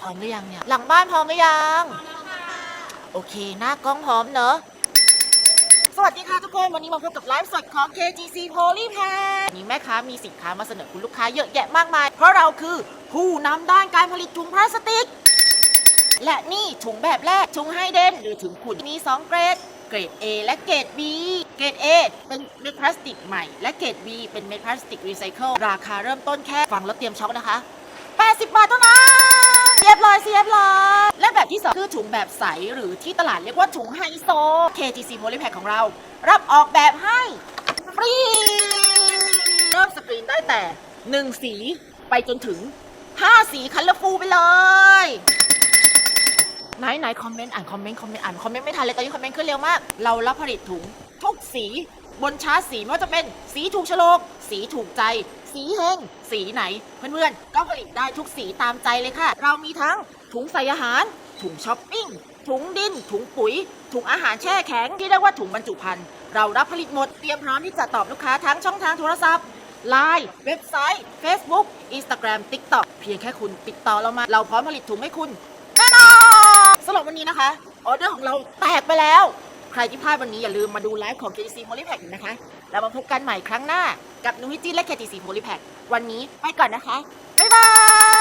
พร้อมหรือยังเนี่ย หลังบ้านพร้อมหรือยัง โอเค หน้ากล้องพร้อมเนอะ สวัสดีค่ะทุกคน วันนี้มาพบกับไลฟ์สดของ KGC Poly p a c วันนี้แม่ค้ามีสินค้ามาเสนอคุณลูกค้าเยอะแยะมากมาย เพราะเราคือผู้นำด้านการผลิตถุงพลาสติก และนี่ถุงแบบแรกถุงไฮเดนหรือถุงขุ่นมี 2 เกรดเกรด A และเกรด B เกรด A เป็นเม็ดพลาสติกใหม่ และเกรด B เป็นเม็ดพลาสติกรีไซเคิลราคาเริ่มต้นแค่ ฟังแล้วเตรียมช็อปนะคะ 80 บาทเท่านั้น อถุงแบบใส หรือที่ตลาดเรียกว่าถุงไฮโซ KGC Polypack ของเรา รับออกแบบให้ฟรีเริ่มสกรีนได้แต่ 1 สีไปจนถึง 5 สีคัลเลอร์ฟูไปเลยไหนไหนคอมเมนต์อ่านคอมเมนต์คอมเมนต์อ่านคอมเมนต์ไม่ทันเลยตอนนี้คอมเมนต์ขึ้นเร็วมาก เรารับผลิตถุงทุกสีบนชาร์ตสีไม่ว่าจะเป็นสีถูกโฉลก สีถูกใจ สีเฮงสีไหน เพื่อนๆ ก็ผลิตได้ทุกสีตามใจเลยค่ะ เรามีทั้งถุงใส่อาหาร ถุงช้อปปิ้ง ถุงดิน ถุงปุ๋ย ถุงอาหารแช่แข็งที่เรียกว่าถุงบรรจุภัณฑ์ เรารับผลิตหมด เตรียมพร้อมที่จะตอบลูกค้าทั้งช่องทางโทรศัพท์ Line เว็บไซต์ Facebook Instagram TikTok เพียงแค่คุณติดต่อเรามา เราพร้อมผลิตถุงให้คุณแน่นอนสำหรับวันนี้นะคะ ออเดอร์ของเราแตกไปแล้ว ใครที่พลาดวันนี้อย่าลืมมาดูไลฟ์ของ KTC Polypack นะคะ แล้วมาพบกันใหม่ครั้งหน้า กับนุ้ยจีนและ KTC Polypack วันนี้ไปก่อนนะคะ บ๊ายบาย